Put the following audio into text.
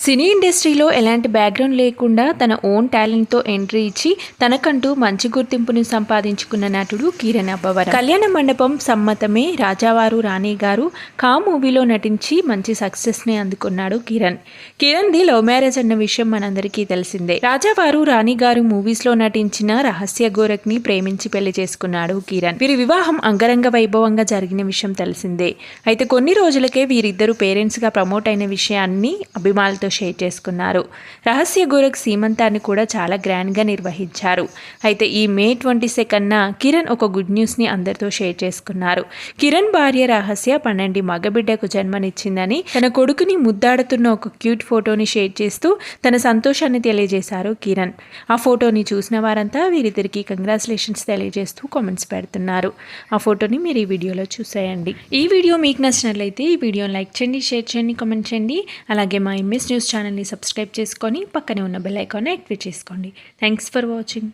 సినీ ఇండస్ట్రీలో ఎలాంటి బ్యాక్గ్రౌండ్ లేకుండా తన ఓన్ టాలెంట్తో ఎంట్రీ ఇచ్చి తనకంటూ మంచి గుర్తింపును సంపాదించుకున్న నటుడు కిరణ్ అబ్బవరం. కళ్యాణ మండపం సమ్మతమే రాజావారు రాణి గారు. కా మూవీలో నటించి మంచి సక్సెస్ని అందుకున్నాడు కిరణ్. కిరణ్ది లవ్ మ్యారేజ్ అన్న విషయం మనందరికీ తెలిసిందే. రాజావారు రాణి గారు మూవీస్లో నటించిన రహస్య గోరఖ్ని ప్రేమించి పెళ్ళి చేసుకున్నాడు కిరణ్. వీరి వివాహం అంగరంగ వైభవంగా జరిగిన విషయం తెలిసిందే. అయితే కొన్ని రోజులకే వీరిద్దరు పేరెంట్స్గా ప్రమోట్ అయిన విషయాన్ని అభిమానులతో షేర్ చేసుకున్నారు. రహస్య గోరఖ్ సీమంతాన్ని కూడా చాలా గ్రాండ్గా నిర్వహించారు. అయితే ఈ మే ట్వంటీ సెకండ్న కిరణ్ ఒక గుడ్ న్యూస్ని అందరితో షేర్ చేసుకున్నారు. కిరణ్ భార్య రహస్య పన్నెండు మగబిడ్డకు జన్మనిచ్చిందని తన కొడుకుని ముద్దాడుతున్న ఒక క్యూట్ ఫోటోని షేర్ చేస్తూ తన సంతోషాన్ని తెలియజేశారు కిరణ్. ఆ ఫోటోని చూసిన వారంతా వీరిద్దరికి కంగ్రాచులేషన్స్ తెలియజేస్తూ కామెంట్స్ పెడుతున్నారు. ఆ ఫోటోని మీరు ఈ వీడియోలో చూసేయండి. ఈ వీడియో మీకు నచ్చినట్లయితే ఈ వీడియోని లైక్ చేయండి షేర్ చేయండి కామెంట్ చేయండి. అలాగే మా ఎంఎస్ న్యూస్ ఛానల్ని సబ్స్క్రైబ్ చేసుకొని పక్కనే ఉన్న బెల్ ఐకాన్ యాక్టివేట్ చేసుకోండి. Thanks for watching